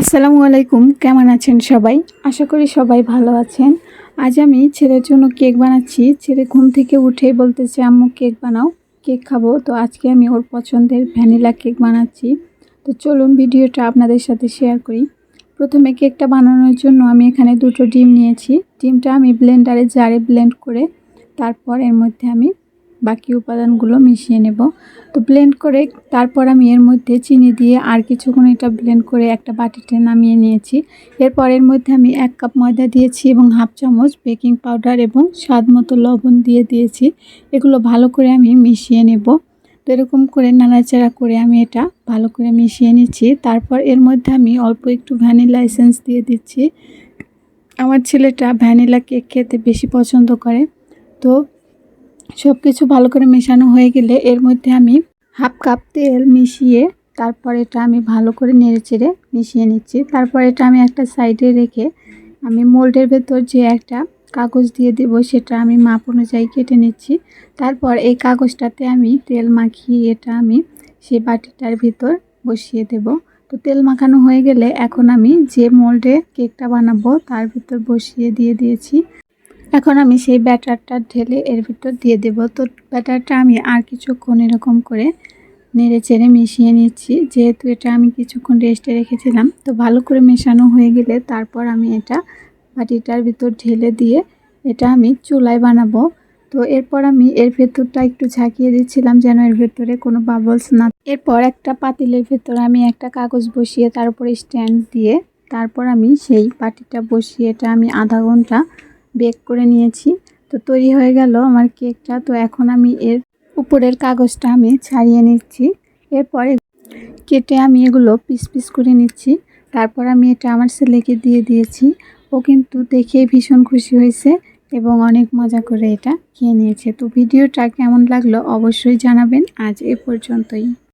আসসালামু আলাইকুম, কেমন আছেন সবাই? আশা করি সবাই ভালো আছেন। আজ আমি ছেলের জন্য কেক বানাচ্ছি। ছেলে ঘুম থেকে উঠেই বলতেছে, আম্মু, কেক বানাও, কেক খাব। তো আজকে আমি ওর পছন্দের ভ্যানিলা কেক বানাচ্ছি। তো চলুন ভিডিওটা আপনাদের সাথে শেয়ার করি। প্রথমে কেকটা বানানোর জন্য আমি এখানে দুটো ডিম নিয়েছি। ডিমটা আমি ব্লেন্ডারে জারে ব্লেন্ড করে, তারপর এর মধ্যে আমি বাকি উপাদানগুলো মিশিয়ে নেব। তো ব্লেন্ড করে তারপর আমি এর মধ্যে চিনি দিয়ে আর কিছুক্ষণ এটা ব্লেন্ড করে একটা বাটিতে নামিয়ে নিয়েছি। এরপর এর মধ্যে আমি এক কাপ ময়দা দিয়েছি এবং হাফ চামচ বেকিং পাউডার এবং স্বাদ মতো লবণ দিয়ে দিয়েছি। এগুলো ভালো করে আমি মিশিয়ে নেব। তো এরকম করে নাড়াচাড়া করে আমি এটা ভালো করে মিশিয়ে নিচ্ছি। তারপর এর মধ্যে আমি অল্প একটু ভ্যানিলা এসেন্স দিয়ে দিচ্ছি। আমার ছেলেটা ভ্যানিলা কেক খেতে বেশি পছন্দ করে। তো সব কিছু ভালো করে মেশানো হয়ে গেলে এর মধ্যে আমি হাফ কাপ তেল মিশিয়ে তারপর এটা আমি ভালো করে নেড়ে চেড়ে মিশিয়ে নিচ্ছি। তারপর এটা আমি একটা সাইডে রেখে আমি মোল্ডের ভেতর যে একটা কাগজ দিয়ে দেব সেটা আমি মাপ অনুযায়ী কেটে নিচ্ছি। তারপর এই কাগজটাতে আমি তেল মাখিয়ে এটা আমি সেই বাটিটার ভিতর বসিয়ে দেব। তো তেল মাখানো হয়ে গেলে এখন আমি যে মোল্ডে কেকটা বানাবো তার ভিতর বসিয়ে দিয়ে দিয়েছি। এখন আমি সেই ব্যাটারটা ঢেলে এর ভিতর দিয়ে দেব। তো ব্যাটারটা আমি আর কিছুক্ষণ এরকম করে নেড়ে চেড়ে মিশিয়ে নিচ্ছি। যেহেতু এটা আমি কিছুক্ষণ রেস্টে রেখেছিলাম, তো ভালো করে মেশানো হয়ে গেলে তারপর আমি এটা বাটিটার ভিতর ঢেলে দিয়ে এটা আমি চুলায় বানাবো। তো এরপর আমি এর ভেতরটা একটু ঝাঁকিয়ে দিচ্ছিলাম যেন এর ভেতরে কোনো বাবলস না এরপর একটা পাতিলের ভেতর আমি একটা কাগজ বসিয়ে তার উপরে স্ট্যান্ড দিয়ে তারপর আমি সেই বাটিটা বসিয়ে এটা আমি আধা ঘণ্টা বেক করে নিয়েছি। তো তৈরি হয়ে গেল আমার কেকটা তো এখন আমি এর উপরের কাগজটা আমি ছাড়িয়ে নিচ্ছি। এরপরে কেটে আমি এগুলো পিস পিস করে নিচ্ছি। তারপর আমি এটা আমার ছেলেকে দিয়ে দিয়েছি। ও কিন্তু দেখে ভীষণ খুশি হয়েছে এবং অনেক মজা করে এটা খেয়ে নিয়েছে। তো ভিডিওটা কেমন লাগল অবশ্যই জানাবেন। আজ এ পর্যন্তই।